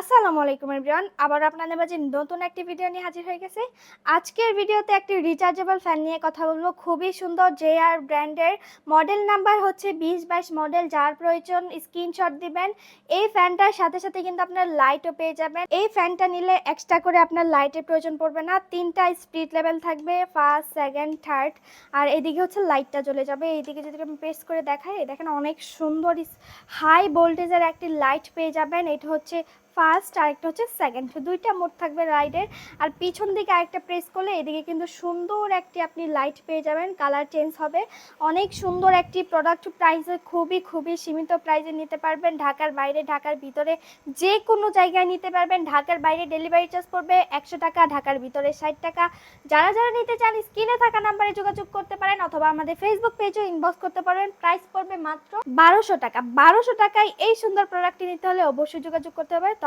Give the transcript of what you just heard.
আসসালামু আলাইকুম এভরিওয়ান আবার আপনাদের মাঝে নতুন একটি ভিডিও নিয়ে হাজির হয়ে গেছে। আজকের ভিডিওতে একটি রিচার্জেবল ফ্যান নিয়ে কথা বলব। খুবই সুন্দর জে আর ব্র্যান্ডের মডেল নাম্বার হচ্ছে বিশ বাইশ মডেল যার প্রয়োজন স্ক্রিনশট দিবেন। এই ফ্যানটার সাথে সাথে কিন্তু আপনার লাইটও পেয়ে যাবেন। এই ফ্যানটা নিলে এক্সট্রা করে আপনার লাইটের প্রয়োজন পড়বে না। তিনটা স্পিড লেভেল থাকবে ফার্স্ট সেকেন্ড থার্ড আর এদিকে হচ্ছে লাইটটা জ্বলে যাবে। এইদিকে যদি আমি প্রেস করে দেখাই দেখেন অনেক সুন্দর হাই ভোল্টেজের একটি লাইট পেয়ে যাবেন। এটা হচ্ছে ফার্স্ট আর একটা হচ্ছে সেকেন্ড। দুইটা মোড থাকবে রাইডের। আর পিছন দিকে আরেকটা প্রেস করলে এদিকে কিন্তু সুন্দর একটি আপনি লাইট পেয়ে যাবেন, কালার চেঞ্জ হবে। অনেক সুন্দর একটি প্রোডাক্ট প্রাইসে, খুবই খুবই সীমিত প্রাইসে নিতে পারবেন। ঢাকার বাইরে, ঢাকার ভিতরে যে কোনো জায়গায় নিতে পারবেন। ঢাকার বাইরে ডেলিভারি চার্জ পড়বে একশো টাকা, ঢাকার ভিতরে ষাট টাকা। যারা যারা নিতে চান, স্ক্রিনে থাকা নাম্বারে যোগাযোগ করতে পারেন অথবা আমাদের ফেসবুক পেজেও ইনবক্স করতে পারেন। প্রাইস পড়বে মাত্র বারোশো টাকা। বারোশো টাকায় এই সুন্দর প্রোডাক্টটি নিতে হলে অবশ্যই যোগাযোগ করতে হবে। তো